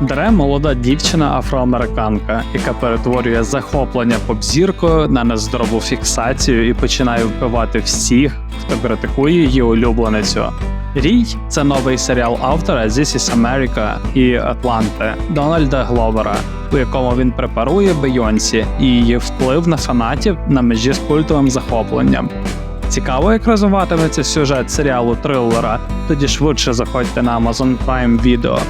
Дре молода дівчина афроамериканка, яка перетворює захоплення поп-зіркою на нездорову фіксацію і починає вбивати всіх, хто критикує її улюбленицю. Рій це новий серіал автора This is America і Атланти Дональда Гловера, у якому він препарує Бейонсі і її вплив на фанатів на межі з культовим захопленням. Цікаво, як розвиватиметься сюжет серіалу трилера, тоді швидше заходьте на Amazon Prime Video.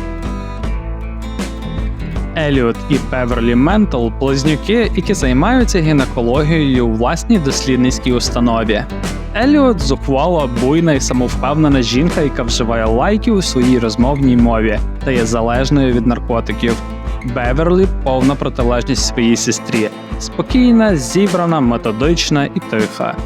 Еліот і Певерлі Ментл близнюки, які займаються гінекологією у власній дослідницькій установі. Еліот зухвала, буйна і самовпевнена жінка, яка вживає лайки у своїй розмовній мові та є залежною від наркотиків. Беверлі повна протилежність своїй сестрі, спокійна, зібрана, методична і тиха.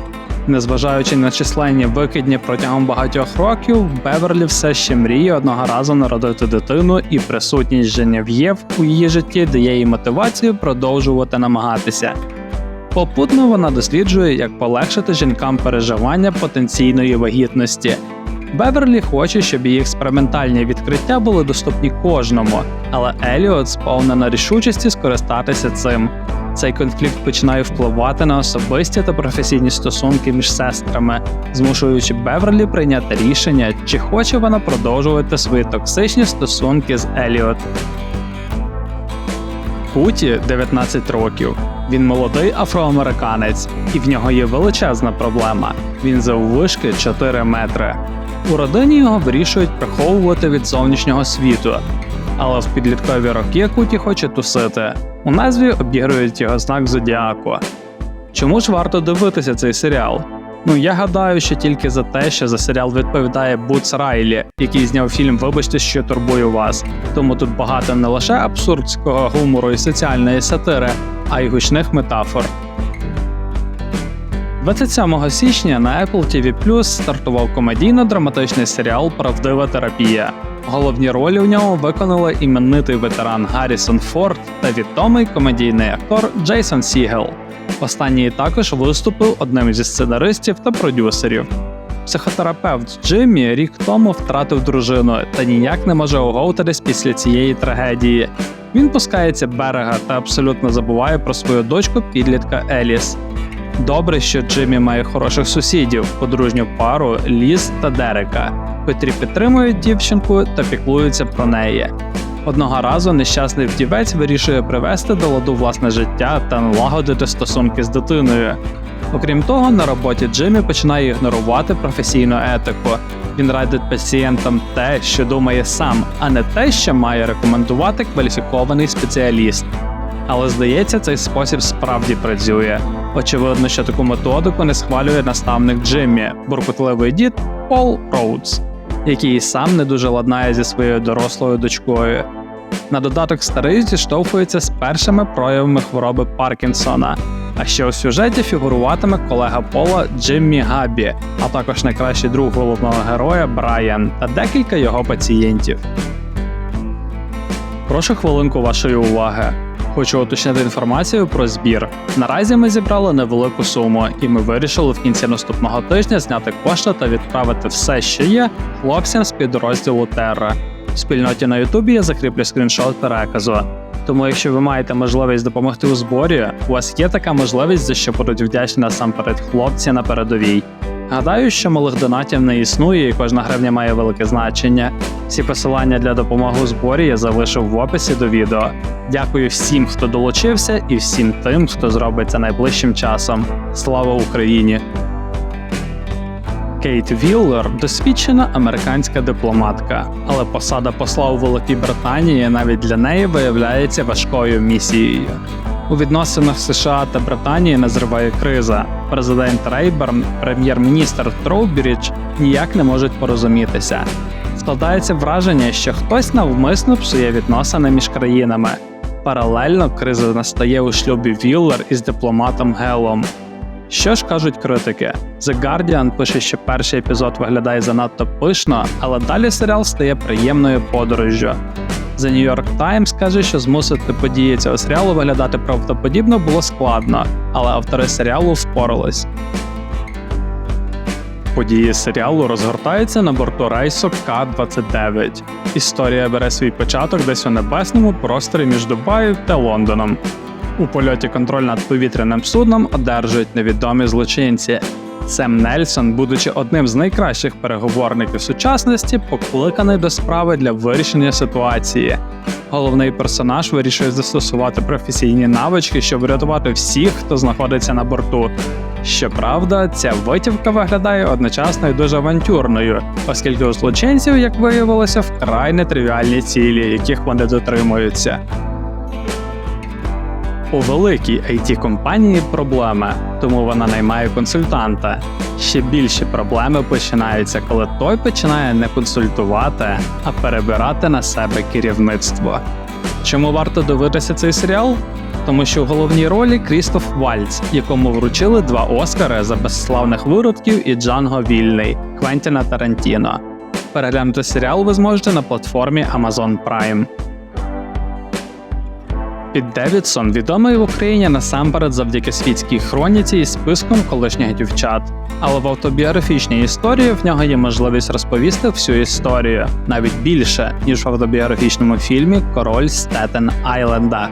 Незважаючи на численні викидні протягом багатьох років, Беверлі все ще мріє одного разу народити дитину, і присутність Женев'єв у її житті дає їй мотивацію продовжувати намагатися. Попутно вона досліджує, як полегшити жінкам переживання потенційної вагітності. Беверлі хоче, щоб її експериментальні відкриття були доступні кожному, але Еліот сповнена рішучості скористатися цим. Цей конфлікт починає впливати на особисті та професійні стосунки між сестрами, змушуючи Беверлі прийняти рішення, чи хоче вона продовжувати свої токсичні стосунки з Еліот. Куті 19 років. Він молодий афроамериканець, і в нього є величезна проблема. Він заввишки 4 метри. У родині його вирішують приховувати від зовнішнього світу. Але в підліткові роки Куті хоче тусити. У назві обігрують його знак зодіаку. Чому ж варто дивитися цей серіал? Ну я гадаю, що тільки за те, що за серіал відповідає Буц Райлі, який зняв фільм Вибачте, що турбую вас. Тому тут багато не лише абсурдського гумору і соціальної сатири, а й гучних метафор. 27 січня на Apple TV Plus стартував комедійно-драматичний серіал Правдива терапія. Головні ролі в ньому виконали іменитий ветеран Гаррісон Форд та відомий комедійний актор Джейсон Сігел. Останній також виступив одним зі сценаристів та продюсерів. Психотерапевт Джиммі рік тому втратив дружину та ніяк не може оговтатись після цієї трагедії. Він пускається берега та абсолютно забуває про свою дочку підлітка Еліс. Добре, що Джиммі має хороших сусідів, подружню пару Ліз та Дерека, котрі підтримують дівчинку та піклуються про неї. Одного разу нещасний вдівець вирішує привести до ладу власне життя та налагодити стосунки з дитиною. Окрім того, на роботі Джиммі починає ігнорувати професійну етику. Він радить пацієнтам те, що думає сам, а не те, що має рекомендувати кваліфікований спеціаліст. Але здається, цей спосіб справді працює. Очевидно, що таку методику не схвалює наставник Джиммі, буркотливий дід Пол Роудс, який сам не дуже ладнає зі своєю дорослою дочкою. На додаток старий зіштовхується з першими проявами хвороби Паркінсона. А ще у сюжеті фігуруватиме колега Пола Джиммі Габі, а також найкращий друг головного героя Брайан та декілька його пацієнтів. Прошу хвилинку вашої уваги. Хочу уточнити інформацію про збір. Наразі ми зібрали невелику суму, і ми вирішили в кінці наступного тижня зняти кошти та відправити все, що є, хлопцям з підрозділу Терра. В спільноті на Ютубі я закріплю скріншот переказу. Тому, якщо ви маєте можливість допомогти у зборі, у вас є така можливість, за що будуть вдячні насамперед хлопці на передовій. Гадаю, що малих донатів не існує, і кожна гривня має велике значення. Всі посилання для допомоги у зборі я залишив в описі до відео. Дякую всім, хто долучився, і всім тим, хто зробить це найближчим часом. Слава Україні! Кейт Віллер досвідчена американська дипломатка, але посада посла у Великій Британії навіть для неї виявляється важкою місією. У відносинах США та Британії назриває криза. Президент Рейберн, прем'єр-міністр Троубіріч ніяк не можуть порозумітися. Складається враження, що хтось навмисно псує відносини між країнами. Паралельно криза настає у шлюбі Віллер із дипломатом Гелом. Що ж кажуть критики? The Guardian пише, що перший епізод виглядає занадто пишно, але далі серіал стає приємною подорожжю. The New York Times каже, що змусити події цього серіалу виглядати правдоподібно було складно, але автори серіалу впорались. Події серіалу розгортаються на борту рейсу К-29. Історія бере свій початок десь у небесному просторі між Дубаєм та Лондоном. У польоті контроль над повітряним судном одержують невідомі злочинці. Сем Нельсон, будучи одним з найкращих переговорників сучасності, покликаний до справи для вирішення ситуації. Головний персонаж вирішує застосувати професійні навички, щоб врятувати всіх, хто знаходиться на борту. Щоправда, ця витівка виглядає одночасно і дуже авантюрною, оскільки у злочинців, як виявилося, вкрай нетривіальні цілі, яких вони дотримуються. У великій it компанії проблеми, тому вона наймає консультанта. Ще більші проблеми починаються, коли той починає не консультувати, а перебирати на себе керівництво. Чому варто дивитися цей серіал? Тому що в головній ролі Крістоф Вальц, якому вручили два Оскари за безславних виродків і Джанго Вільний Квентіна Тарантіно. Переглянути серіал ви зможете на платформі Amazon Prime. Піт Девідсон відомий в Україні насамперед завдяки світській хроніці і списком колишніх дівчат. Але в автобіографічній історії в нього є можливість розповісти всю історію, навіть більше, ніж в автобіографічному фільмі Король Стетен Айленда.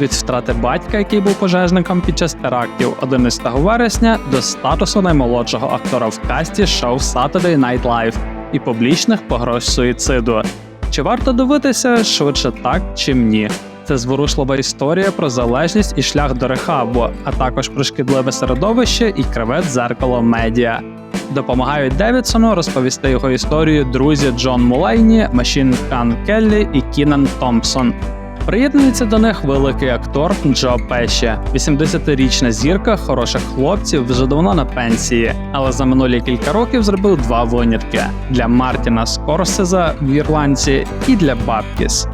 Від втрати батька, який був пожежником під час терактів 11 вересня, до статусу наймолодшого актора в касті шоу Saturday Night Live і публічних погроз суїциду. Чи варто дивитися швидше так, чим ні? Це зворушлива історія про залежність і шлях до рехабу, а також про шкідливе середовище і криве дзеркало медіа. Допомагають Девідсону розповісти його історію друзі Джон Мулайні, Машін Кан Келлі і Кінан Томпсон. Приєднується до них великий актор Джо Пеші, 80-річна зірка хороших хлопців вже давно на пенсії, але за минулі кілька років зробив два винятки для Мартіна Скорсеза в Ірландці і для Бабкіс.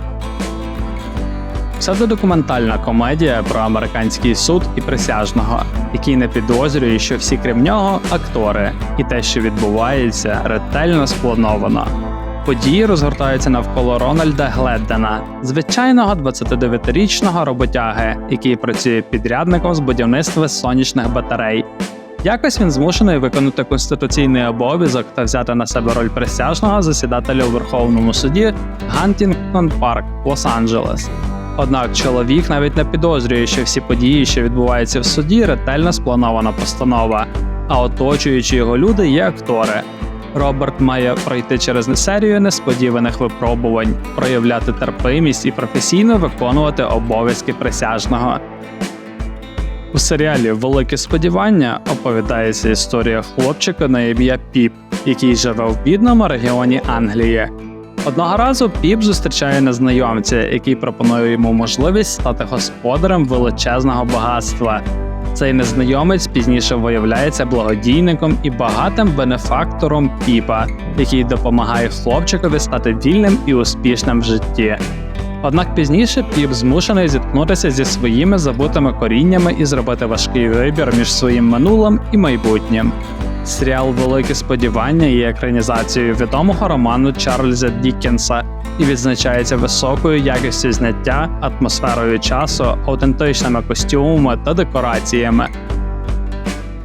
Псевдодокументальна комедія про американський суд і присяжного, який не підозрює, що всі крім нього актори, і те, що відбувається, ретельно сплановано. Події розгортаються навколо Рональда Гледдена, звичайного 29-річного роботяги, який працює підрядником з будівництва сонячних батарей. Якось він змушений виконати конституційний обов'язок та взяти на себе роль присяжного засідателя у Верховному суді Гантінгтон Парк, Лос-Анджелес. Однак чоловік навіть не підозрює, що всі події, що відбуваються в суді, ретельно спланована постанова, а оточуючи його люди є актори. Роберт має пройти через серію несподіваних випробувань, проявляти терпимість і професійно виконувати обов'язки присяжного. У серіалі Велике сподівання оповідається історія хлопчика на ім'я Піп, який живе в бідному регіоні Англії. Одного разу Піп зустрічає незнайомця, який пропонує йому можливість стати господарем величезного багатства. Цей незнайомець пізніше виявляється благодійником і багатим бенефактором Піпа, який допомагає хлопчикові стати вільним і успішним в житті. Однак пізніше Піп змушений зіткнутися зі своїми забутими коріннями і зробити важкий вибір між своїм минулим і майбутнім. Серіал Велике сподівання є екранізацією відомого роману Чарльза Діккенса і відзначається високою якістю зняття, атмосферою часу, аутентичними костюмами та декораціями.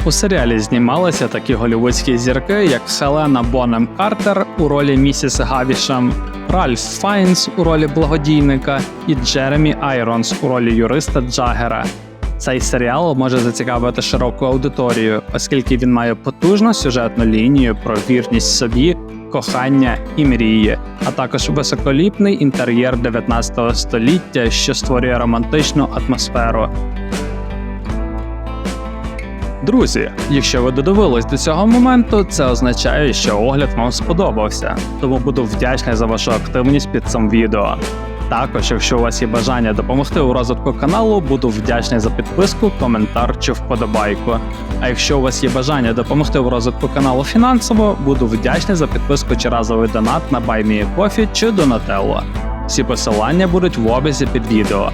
У серіалі знімалися такі голівудські зірки, як Селена Бонем Картер у ролі місіс Гавішем, Ральф Файнс у ролі благодійника і Джеремі Айронс у ролі юриста Джагера. Цей серіал може зацікавити широку аудиторію, оскільки він має потужну сюжетну лінію про вірність собі, кохання і мрії, а також високоліпний інтер'єр 19 століття, що створює романтичну атмосферу. Друзі, якщо ви додивились до цього моменту, це означає, що огляд вам сподобався, тому буду вдячний за вашу активність під цим відео. Також, якщо у вас є бажання допомогти у розвитку каналу, буду вдячний за підписку, коментар чи вподобайку. А якщо у вас є бажання допомогти у розвитку каналу фінансово, буду вдячний за підписку чи разовий донат на BuyMeACoffee чи Donatello. Всі посилання будуть в описі під відео.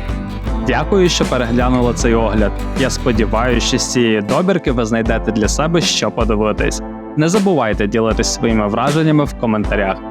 Дякую, що переглянули цей огляд. Я сподіваюся, що з цієї добірки ви знайдете для себе що подивитись. Не забувайте ділитись своїми враженнями в коментарях.